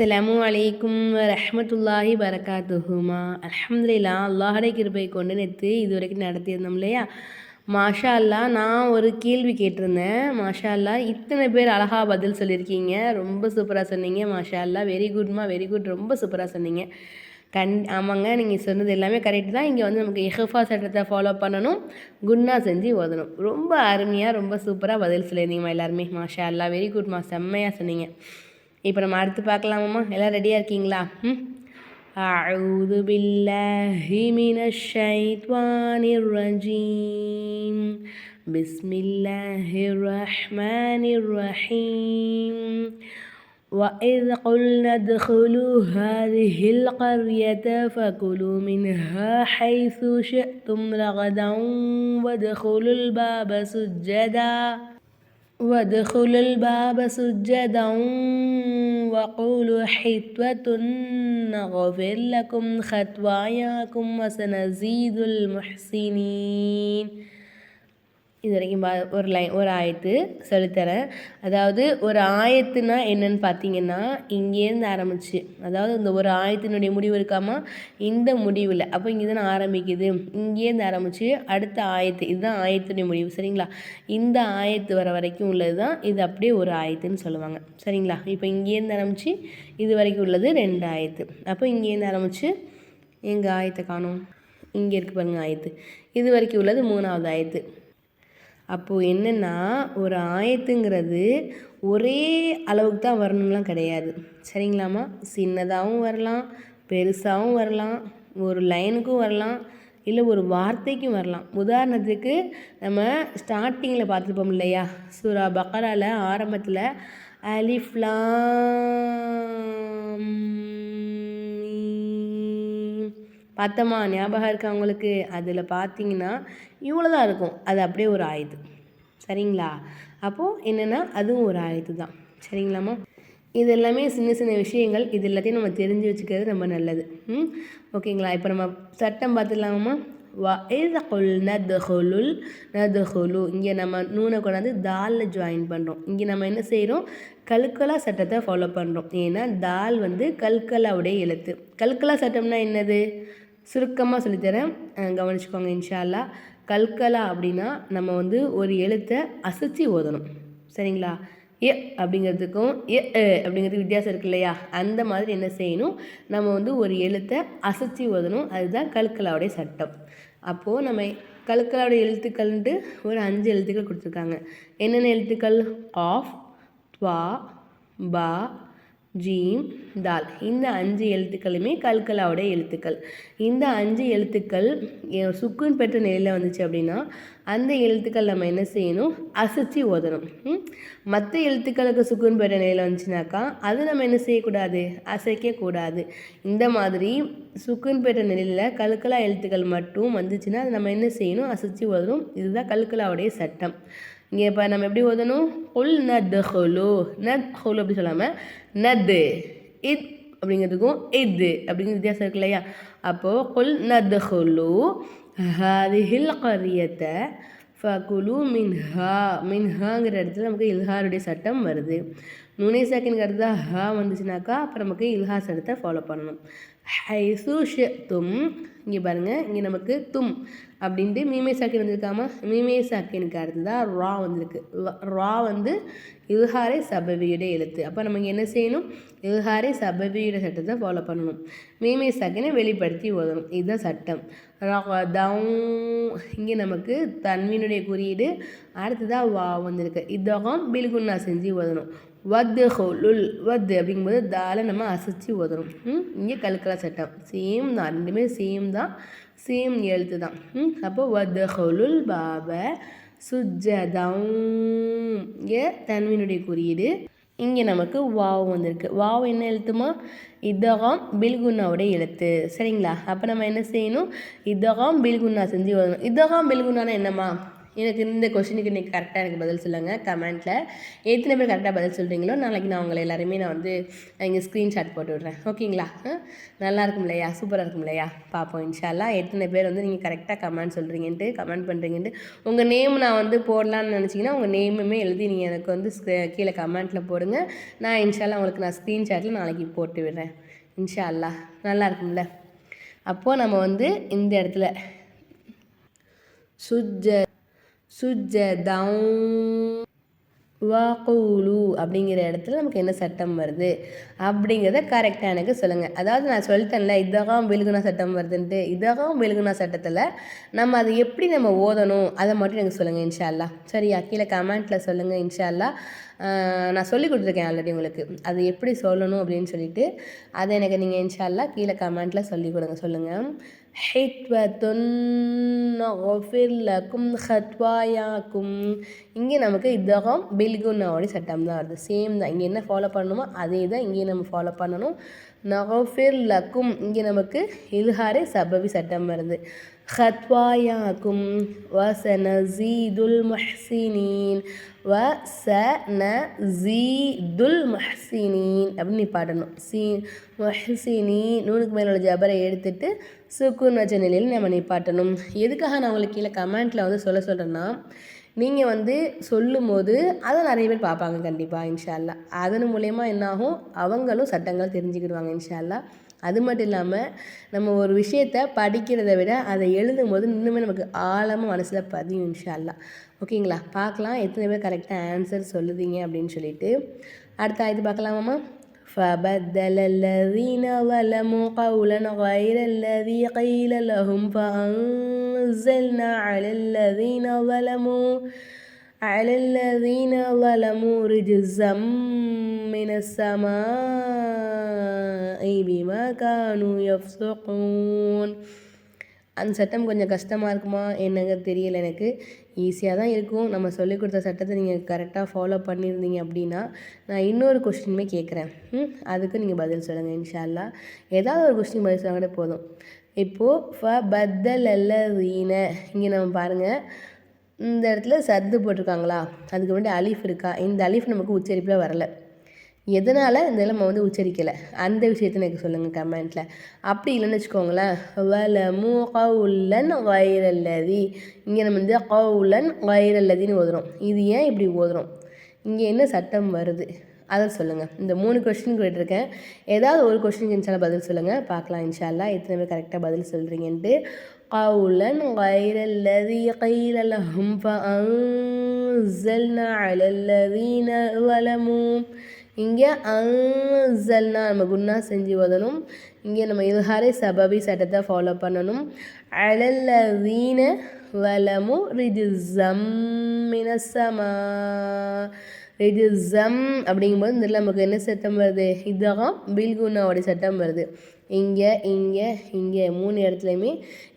அஸ்ஸலாமு அலைக்கும் ரஹ்மத்துல்லாஹி பரகாத்துஹுமா அல்ஹம்துலில்லா அல்லாஹடை கிருப்பை கொண்டு நேற்று இது வரைக்கும் நடத்தியிருந்தோம் இல்லையா? மாஷா அல்லா நான் ஒரு கேள்வி கேட்டிருந்தேன். மாஷா அல்லா இத்தனை பேர் அழகாக பதில் சொல்லியிருக்கீங்க. ரொம்ப சூப்பராக சொன்னீங்க. மாஷா அல்லா வெரி குட்மா வெரி குட் ரொம்ப சூப்பராக சொன்னீங்க. கண் ஆமாங்க நீங்கள் சொன்னது எல்லாமே கரெக்ட் தான். இங்கே வந்து நமக்கு எஹஃபா சட்டத்தை ஃபாலோ பண்ணணும். குன்னா செஞ்சு ஓதணும். ரொம்ப அருமையாக ரொம்ப சூப்பராக பதில் சொல்லியிருந்தீங்கம்மா எல்லாருமே. மாஷா அல்லா வெரி குட்மா செம்மையாக சொன்னீங்க. இப்போ நம்ம அடுத்து பார்க்கலாமாம்மா எல்லாம் ரெடியாக இருக்கீங்களா ம் أعوذ بالله من الشيطان الرجيم بسم الله الرحمن الرحيم وإذ قلنا ادخلوا هذه القرية فكلوا منها حيث شئتم رغدا وادخلوا الباب سجدا وادخلوا الباب سجدا وقولوا حتوة نغفر لكم خطواياكم وسنزيد المحسنين. இது வரைக்கும் பா ஒரு லைன் ஒரு ஆயத்து சொல்லித்தரேன். அதாவது ஒரு ஆயத்துனா என்னன்னு பார்த்தீங்கன்னா இங்கேருந்து ஆரம்பிச்சு அதாவது இந்த ஒரு ஆயத்தினுடைய முடிவு இருக்காமா? இந்த முடிவில். அப்போ இங்கே தானே ஆரம்பிக்குது. இங்கேருந்து ஆரம்பிச்சு அடுத்த ஆயத்து இதுதான் ஆயத்தினுடைய முடிவு சரிங்களா? இந்த ஆயத்து வர வரைக்கும் உள்ளது தான் இது அப்படியே ஒரு ஆயத்துன்னு சொல்லுவாங்க சரிங்களா? இப்போ இங்கேருந்து ஆரம்பிச்சு இது வரைக்கும் உள்ளது ரெண்டு ஆயத்து. அப்போ இங்கேருந்து ஆரம்பிச்சு எங்கள் ஆயத்தை காணும்? இங்கே இருக்கு பாருங்க ஆயத்து. இது வரைக்கும் உள்ளது மூணாவது ஆயத்து. அப்போது என்னென்னா ஒரு ஆயத்துங்கிறது ஒரே அளவுக்கு தான் வரணும்லாம் கிடையாது. சரிங்களாம்மா? சின்னதாகவும் வரலாம் பெருசாகவும் வரலாம் ஒரு லைனுக்கும் வரலாம் இல்லை ஒரு வார்த்தைக்கும் வரலாம். உதாரணத்துக்கு நம்ம ஸ்டார்டிங்கில் பார்த்துருப்போம் இல்லையா? சூரா பக்கராவில் ஆரம்பத்தில் அலிஃப்லாம் பார்த்தோமா ஞாபகம் இருக்கா உங்களுக்கு அதில் பார்த்தீங்கன்னா இவ்வளோ தான் இருக்கும். அது அப்படியே ஒரு ஆயுது. சரிங்களா? அப்போது என்னென்னா அதுவும் ஒரு ஆயுது தான். சரிங்களாம்மா இது எல்லாமே சின்ன சின்ன விஷயங்கள். இது எல்லாத்தையும் நம்ம தெரிஞ்சு வச்சுக்கிறது ரொம்ப நல்லது. ம்? ஓகேங்களா இப்போ நம்ம சட்டம் பார்த்துடலாமா வா இது கொல் நதுல் இங்கே நம்ம நூனை கொண்டாந்து தாலில் ஜாயின் பண்ணுறோம் இங்கே நம்ம என்ன செய்கிறோம் கல்கலா சட்டத்தை ஃபாலோ பண்ணுறோம் ஏன்னா தால் வந்து கல்கலாவுடைய எழுத்து. கல்கலா சட்டம்னா என்னது? சுருக்கமாக சொல்லித்தரேன். கவனிச்சுக்கோங்க இன்ஷால்லா கல்கலா அப்படின்னா நம்ம வந்து ஒரு எழுத்தை அசைச்சி ஓதணும். சரிங்களா? எ அப்படிங்கிறதுக்கும் எ அப்படிங்கிறதுக்கு வித்தியாசம் இருக்கு இல்லையா? அந்த மாதிரி என்ன செய்யணும்? நம்ம வந்து ஒரு எழுத்தை அசைச்சி ஓதணும். அதுதான் கல்கலாவுடைய சட்டம். அப்போது நம்ம கல்கலாவுடைய எழுத்துக்கள்ன்ட்டு ஒரு அஞ்சு எழுத்துக்கள் கொடுத்துருக்காங்க. என்னென்ன எழுத்துக்கள்? ஆஃப் துவா பா ஜீம் தால். இந்த அஞ்சு எழுத்துக்களுமே கல்கலாவுடைய எழுத்துக்கள். இந்த அஞ்சு எழுத்துக்கள் சுக்குன் பெற்ற நிலையில் வந்துச்சு அப்படின்னா அந்த எழுத்துக்கள் நம்ம என்ன செய்யணும்? அசைச்சி ஓதணும். மற்ற எழுத்துக்களுக்கு சுக்குன் பெற்ற நிலையில் வந்துச்சுனாக்கா அது நம்ம என்ன செய்யக்கூடாது? அசைக்கக்கூடாது. இந்த மாதிரி சுக்குன் பெற்ற நிலையில் கல்கலா எழுத்துக்கள் மட்டும் வந்துச்சுன்னா அது நம்ம என்ன செய்யணும்? அசைச்சி ஓதணும். இதுதான் கல்கலாவுடைய சட்டம். இங்கே இப்போ நம்ம எப்படி ஓதணும்? உல் நத் ஹொலு நத் ஹொலு அப்படி சொல்லாமல் நது இத் அப்படிங்கிறதுக்கும் இது அப்படிங்கிற வித்தியாசம் இருக்கு இல்லையா? அப்போது குல் நத் ஹொலு ஹாதிஹில் கரியத்தை ஃபகுலு மின்ஹா. மின்ஹாங்கிற இடத்துல நமக்கு இல்ஹாருடைய சட்டம் வருது. நுனை சாக்கின்கிறது ஹா வந்துச்சுனாக்கா அப்போ நமக்கு இல்ஹா சட்டத்தை ஃபாலோ பண்ணணும். ஹைசு தும் இங்கே பாருங்கள் இங்கே நமக்கு தும். அப்படின்ட்டு மீமே சாக்கின் வந்திருக்காமா? மீமே சாக்கினுக்கு அடுத்து தான் ரா வந்திருக்கு. ரா வந்து இல்ஹாரே சபவியுடைய எழுத்து. அப்போ நம்ம என்ன செய்யணும்? இல்ஹாரே சபவியுடைய சட்டத்தை ஃபாலோ பண்ணணும். மீமே சாக்கினை வெளிப்படுத்தி ஓதணும். இதுதான் சட்டம். ரதம் இங்கே நமக்கு தன்மீனுடைய குறியீடு அடுத்ததாக வா வந்திருக்கு. இதகம் பில்குன்னா செஞ்சு ஓதணும். வத்து ஹோலுல் வத்து அப்படிங்கும்போது தாலை நம்ம அசைச்சு ஓதணும் இங்கே கல்கலா சட்டம். சேம் தான் ரெண்டுமே சேம் தான். சேம் எழுத்து தான். அப்போ வத்து ஹோலுல் பாப சுஜதம் இங்கே தன்வினுடைய குறியீடு. இங்கே நமக்கு வாவ் வந்திருக்கு. வாவ் என்ன எழுத்துமா? இதகம் பில்குன்னாவுடைய எழுத்து. சரிங்களா? அப்போ நம்ம என்ன செய்யணும்? இதகம் பில்குன்னா செஞ்சு வரணும் இதகம் பில்குன்னானா என்னம்மா? எனக்கு இந்த கொஷினுக்கு இன்றைக்கி கரெக்டாக எனக்கு பதில் சொல்லுங்கள் கமெண்ட்டில் எத்தனை பேர் கரெக்டாக பதில் சொல்கிறீங்களோ நாளைக்கு நான் உங்களை எல்லாருமே நான் வந்து இங்கே ஸ்க்ரீன்ஷாட் போட்டு விட்றேன். ஓகேங்களா நல்லா இருக்கும் இல்லையா? சூப்பராக இருக்கும் இல்லையா? பார்ப்போம் இன்ஷால்லா. எத்தனை பேர் வந்து நீங்கள் கரெக்டாக கமெண்ட் சொல்கிறீங்கன்ட்டு கமெண்ட் பண்ணுறீங்கன்ட்டு உங்கள் நேம் நான் வந்து போடலான்னு நினச்சிங்கன்னா உங்கள் நேமுமே எழுதி நீங்கள் எனக்கு வந்து கீழே கமெண்ட்டில் போடுங்க. நான் இன்ஷால்லா உங்களுக்கு நான் ஸ்க்ரீன்ஷாட்டில் நாளைக்கு போட்டு விடுறேன். இன்ஷா அல்லாஹ் நல்லா இருக்கும்ல? அப்போது நம்ம வந்து இந்த இடத்துல சுஜ சுஜதம். வாக்கூலு அப்படிங்கிற இடத்துல நமக்கு என்ன சட்டம் வருது? அப்படிங்கிறத கரெக்டாக எனக்கு சொல்லுங்கள் அதாவது நான் சொல்லிட்டேன்ல இதகம் வெலுகுனா சட்டம் வருதுன்ட்டு. இதகம் வெலுகுனா சட்டத்தில் நம்ம அதை எப்படி நம்ம ஓதணும்? அதை மட்டும் எனக்கு சொல்லுங்கள் இன்ஷால்லா சரியா? கீழே கமெண்ட்டில் சொல்லுங்கள் இன்ஷால்லா நான் சொல்லி கொடுத்துருக்கேன் ஆல்ரெடி உங்களுக்கு. அது எப்படி சொல்லணும் அப்படின்னு சொல்லிட்டு அதை எனக்கு நீங்கள் இன்ஷால்லா கீழே கமெண்ட்டில் சொல்லி கொடுங்க சொல்லுங்கள் ஹிட்வத்துன் லக்கும் ஹத்வாயாக்கும். இங்கே நமக்கு இதகம் பில்குன்னாவோட சட்டம் தான் வருது. சேம் தான். இங்கே என்ன ஃபாலோ பண்ணணுமோ அதே தான் இங்கே நம்ம ஃபாலோ பண்ணணும். நஃபிர் லக்கும் இங்கே நமக்கு இல்ஹாரே சபவி சட்டம் வருது. ஹத்வாயாக்கும். வசனசீதுல் முஹ்சினீன். வ ச ந ஜீதுல் முஹ்சினீன் அப்படின்னு நீ பாடணும். சீ முஹ்சினி நூனுக்கு மேலே உள்ள ஜபரை எடுத்துட்டு சுக்குன் வச்ச நிலையில் நம்ம நிப்பாட்டணும் எதுக்காக நான் உங்களுக்கு கீழே கமெண்ட்டில் வந்து சொல்ல சொல்கிறேன்னா நீங்கள் வந்து சொல்லும்போது அதை நிறைய பேர் பார்ப்பாங்க கண்டிப்பாக இன்ஷால்லா அதன் மூலயமா என்னாகும்? அவங்களும் சட்டங்கள் தெரிஞ்சுக்கிடுவாங்க இன்ஷால்லா அது மட்டும் இல்லாமல் நம்ம ஒரு விஷயத்த படிக்கிறதை விட அதை எழுதும் போது இன்னுமே நமக்கு ஆழமாக மனசில் பதியும் இன்ஷா அல்லா ஓகேங்களா பார்க்கலாம் எத்தனை பேர் கரெக்டாக ஆன்சர் சொல்லுதீங்க அப்படின்னு சொல்லிட்டு அடுத்த ஆயுது பார்க்கலாமாம்மா فبدل الذين ظلموا قولا غير الذي قيل لهم فأنزلنا على الذين ظلموا على الذين ظلموا رجزا من السماء بما كانوا يفسقون அந்த சட்டம் கொஞ்சம் கஷ்டமாக இருக்குமா என்னங்க தெரியல எனக்கு ஈஸியாக தான் இருக்கும் நம்ம சொல்லிக் கொடுத்த சட்டத்தை நீங்கள் கரெக்டாக ஃபாலோ பண்ணியிருந்தீங்க அப்படின்னா நான் இன்னொரு கொஸ்டினுமே கேட்குறேன் ம் அதுக்கு நீங்கள் பதில் சொல்லுங்கள் இன்ஷா அல்லாஹ் ஏதாவது ஒரு கொஸ்டின் பதில் சொன்னாலே போதும் இப்போது ஃப பத்தல் அல்ல வீண இங்கே நம்ம பாருங்கள் இந்த இடத்துல சர்து போட்டிருக்காங்களா? அதுக்கு வேண்டிய அலிஃப் இருக்கா? இந்த அலிஃப் நமக்கு உச்சரிப்பில் வரல. எதனால் இந்த நம்ம வந்து உச்சரிக்கலை? அந்த விஷயத்த எனக்கு சொல்லுங்கள் கமெண்ட்டில் அப்படி இல்லைன்னு வச்சுக்கோங்களேன். வலமு கவுல்லன் வைரல்லதி இங்கே நம்ம வந்து கவுலன் வைரல்லதின்னு ஓதுறோம். இது ஏன் இப்படி ஓதுறோம்? இங்கே என்ன சட்டம் வருது? அதை சொல்லுங்கள் இந்த மூணு கொஸ்டின் கேட்டிருக்கேன். ஏதாவது ஒரு கொஸ்டினுக்கு இன்ஷால்லா பதில் சொல்லுங்கள் பார்க்கலாம். இன்ஷால்லா எத்தனை பேர் கரெக்டாக பதில் சொல்கிறீங்கன்ட்டு قولا غير الذي قيل لهم فأنزلنا على الذين ظلموا இங்கே அன்சல்னா நம்ம குன்னா செஞ்சு ஓதணும் இங்கே நம்ம இதுஹாரே சபபி சட்டத்தை ஃபாலோ பண்ணணும் அழல்ல வீண வலமு ரிஜுசம் இது ஜம் அப்படிங்கும்போது இந்த நமக்கு என்ன சட்டம் வருது? இதகம் பில்குனாவோடைய சட்டம் வருது. இங்கே இங்கே இங்கே மூணு இடத்துலையுமே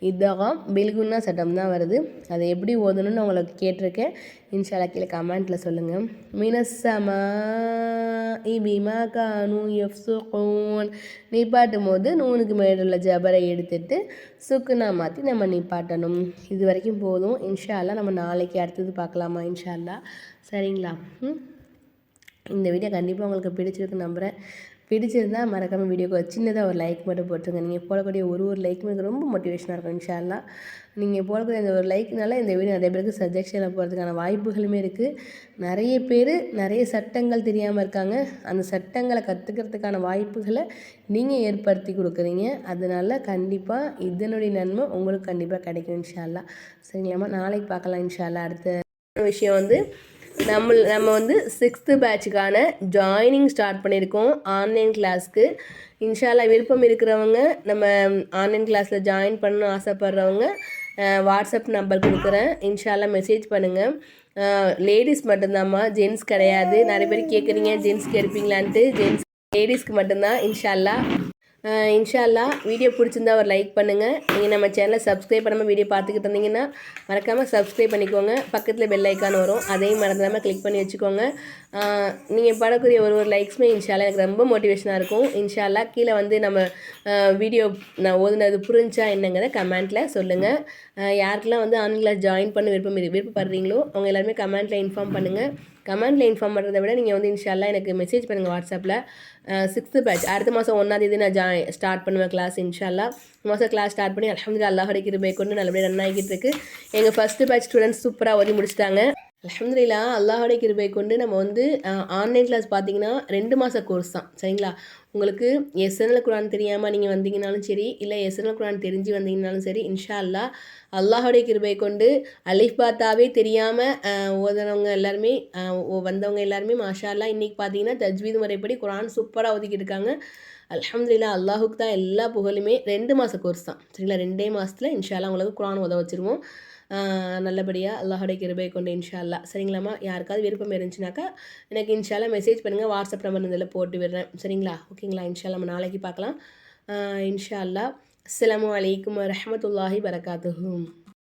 இதகம் பில்குன்னா சட்டம் தான் வருது. அதை எப்படி ஓதணும்னு உங்களுக்கு கேட்டிருக்கேன். இன்ஷாலா கீழே கமெண்ட்டில் சொல்லுங்கள் மினசமா இபிமா கானு எஃப்சுகூன் நிப்பாட்டும் போது நூனுக்கு மேலுள்ள ஜபரை எடுத்துட்டு சுக்குனா மாற்றி நம்ம நிப்பாட்டணும். இது வரைக்கும் போதும். இன்ஷால்லா நம்ம நாளைக்கு அடுத்தது பார்க்கலாமா? இன்ஷால்லா சரிங்களா? ம்? இந்த வீடியோ கண்டிப்பாக உங்களுக்கு பிடிச்சிருக்கு நம்புகிறேன் பிடிச்சிருந்தா மறக்காமல் வீடியோக்கு சின்னதாக ஒரு லைக் மட்டும் போட்டுருங்க. நீங்கள் போடக்கூடிய ஒரு ஒரு லைக்குமே எனக்கு ரொம்ப மோட்டிவேஷனாக இருக்கும் இன்ஷால்லா நீங்கள் போடக்கூடிய இந்த ஒரு லைக்னால இந்த வீடியோ நிறைய பேருக்கு சஜஷனில் போகிறதுக்கான வாய்ப்புகளுமே இருக்குது நிறைய பேர் நிறைய சட்டங்கள் தெரியாமல் இருக்காங்க. அந்த சட்டங்களை கற்றுக்கிறதுக்கான வாய்ப்புகளை நீங்கள் ஏற்படுத்தி கொடுக்குறீங்க. அதனால கண்டிப்பாக இதனுடைய நன்மை உங்களுக்கு கண்டிப்பாக கிடைக்கும் இன்ஷால்லா சரிங்களாம்மா நாளைக்கு பார்க்கலாம் இன்ஷால்லா அடுத்த விஷயம் வந்து நம்ம நம்ம வந்து சிக்ஸ்த்து பேட்சுக்கான ஜாயினிங் ஸ்டார்ட் பண்ணியிருக்கோம் ஆன்லைன் கிளாஸ்க்கு இன்ஷால்லா விருப்பம் இருக்கிறவங்க நம்ம ஆன்லைன் கிளாஸில் ஜாயின் பண்ணணும் ஆசைப்பட்றவங்க வாட்ஸ்அப் நம்பர் கொடுக்குறேன். இன்ஷால்லா மெசேஜ் பண்ணுங்கள் லேடிஸ் மட்டும்தாம்மா ஜென்ஸ் கிடையாது. நிறைய பேர் கேட்குறீங்க ஜென்ட்ஸ்க்கு எடுப்பீங்களான்ட்டு ஜென்ஸ் லேடிஸ்க்கு மட்டும்தான் இன்ஷால்லா இன்ஷால்லா வீடியோ பிடிச்சிருந்தா ஒரு லைக் பண்ணுங்கள் நீங்கள் நம்ம சேனலை சப்ஸ்கிரைப் பண்ணாமல் வீடியோ பார்த்துக்கிட்டு இருந்தீங்கன்னா மறக்காமல் சப்ஸ்கிரைப் பண்ணிக்கோங்க. பக்கத்தில் பெல் ஐக்கான் வரும். அதையும் மறந்துடாமல் கிளிக் பண்ணி வச்சுக்கோங்க. நீங்கள் படக்கூடிய ஒரு ஒரு லைக்ஸுமே இன்ஷால்லா எனக்கு ரொம்ப மோட்டிவேஷனாக இருக்கும். இன்ஷால்லா கீழே வந்து நம்ம வீடியோ நான் ஓதுனது புரிஞ்சா என்னங்கிறத கமெண்ட்டில் சொல்லுங்கள் யாருக்கெல்லாம் வந்து ஆன்லைன் கிளாஸ் ஜாயின் பண்ண விருப்பம் விருப்பப்படுறீங்களோ அவங்க எல்லாருமே கமெண்ட்டில் இன்ஃபார்ம் பண்ணுங்கள் கமெண்ட்டில் இன்ஃபார்ம் பண்ணுறத விட நீங்கள் வந்து இன்ஷால்லாம் எனக்கு மெசேஜ் பண்ணுங்கள் வாட்ஸ்அப்பில் சிக்ஸ்த்து பேட்ச் அடுத்த மாதம் ஒன்றாந்தேதி நான் ஜாயின் ஸ்டார்ட் பண்ணுவேன் கிளாஸ் இன்ஷால்லா மாதம் கிளாஸ் ஸ்டார்ட் பண்ணி அலமதுல்லா அல்லாஹ் கிருபை கொண்டு நல்லபடியாக ரன் ஆகிட்டு இருக்கு. எங்கள் ஃபஸ்ட்டு பேட்ச் ஸ்டூடெண்ட்ஸ் சூப்பராக ஓதி முடிச்சிட்டாங்க. அலமதுல்லா அல்லாஹோடைய கிருபை கொண்டு நம்ம வந்து ஆன்லைன் கிளாஸ் பார்த்தீங்கன்னா ரெண்டு மாத கோர்ஸ் தான். சரிங்களா? உங்களுக்கு எஸ்என்எல் குரான் தெரியாமல் நீங்கள் வந்தீங்கனாலும் சரி இல்லை எஸ்என்எல் குரான் தெரிஞ்சு வந்தீங்கனாலும் சரி இன்ஷா அல்லாஹ் அல்லாஹோடைய கிருபை கொண்டு அலிஃப் பாத்தாவே தெரியாமல் ஓதுனவங்க எல்லாருமே வந்தவங்க எல்லாருமே மாஷா அல்லாஹ் இன்றைக்கி பார்த்தீங்கன்னா தஜ்வீது முறைப்படி குரான் சூப்பராக ஒதுக்கிட்டு இருக்காங்க அலமதுல்லா அல்லாஹுக்கு தான் எல்லா புகழுமே ரெண்டு மாத கோர்ஸ் தான். சரிங்களா? ரெண்டே மாதத்தில் இன்ஷால்லா உங்களுக்கு குரான் உதவ வச்சுருவோம். நல்லபடியாக அல்லாஹோடைய கிருபை கொண்டு இன்ஷால்லா சரிங்களாம்மா? யாருக்காவது விருப்பம் இருந்துச்சுனாக்கா எனக்கு இன்ஷால்லா மெசேஜ் பண்ணுங்கள் வாட்ஸ்அப் நம்பர் இதில் போட்டு விடுறேன். சரிங்களா? ஓகேங்களா இன்ஷால்லா நம்ம நாளைக்கு பார்க்கலாம். இன்ஷா அல்லா அஸ்லாம் வலைக்கம் வரமத்துல்லாஹி வரகாத்துஹூம்